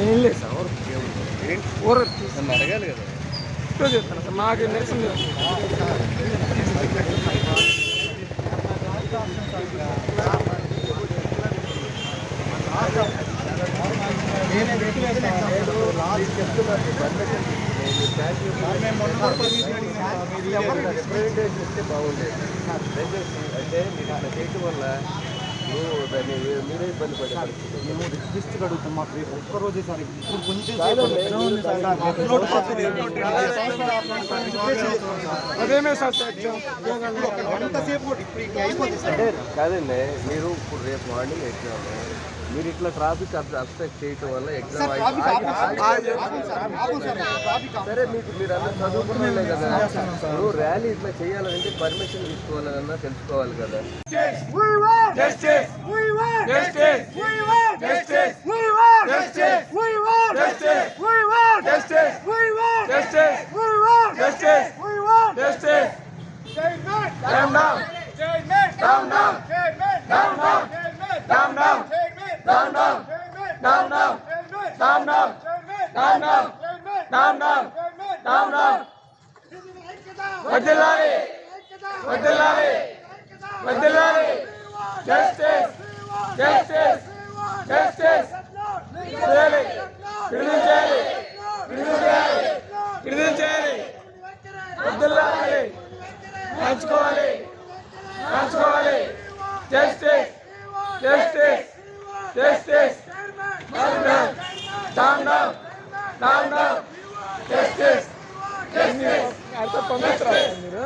ఏం లేదు సార్ ఊర అడగాలి కదా ఎక్కువ చెప్తాను సార్ నాకు నచ్చింది అంటే మీరు అలా చేయటం వల్ల మీరే ఇబ్బంది పడే పరిస్థితి మేము రిక్వెస్ట్ అడుగుతాం మాకు రేపు ఒక్క రోజే సార్ ఇప్పుడు కొంచెం కాదండి, మీరు అదేమే సార్ ఎంతసేపు ఇప్పుడు ఇంకా అయిపోతుంది సార్ అంటే కాదండి మీరు ఇప్పుడు రేపు మార్నింగ్ ఎగ్జామ్ మీరు ఇట్లా ట్రాఫిక్ అబ్స్ట్రక్ట్ చేయటం వల్ల ఎగ్జామ్. సరే మీకు మీరు అన్న చదువుకునే కదా ఇప్పుడు ర్యాలీ ఇట్లా చేయాలంటే పర్మిషన్ తీసుకోవాలన్నా తెలుసుకోవాలి కదా Justice justice justice justice justice justice justice justice Calm down. Calm down. Calm down. Calm down. Calm down. Calm down. Calm down. Calm down. Calm down. Calm down. వదిలాలి వదిలాలి వదిలాలి జస్టిస్ జస్టిస్ జస్టిస్ చేయాలి విడుదల చేయాలి విడుదల చేయాలి విడుదల చేయాలి వదిలాలి పంచుకోవాలి పంచుకోవాలి justice justice justice down down down down down justice justice అర్థం పొందరా మీరు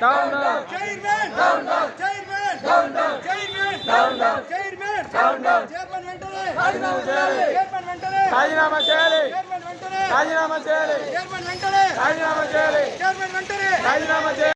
down down chairman down down chairman down down chairman down down chairman down down chairman వెంటనే రాజీనామా చేయాలి chairman వెంటనే రాజీనామా చేయాలి chairman వెంటనే రాజీనామా చేయాలి chairman వెంటనే రాజీనామా చేయాలి chairman వెంటనే రాజీనామా చేయాలి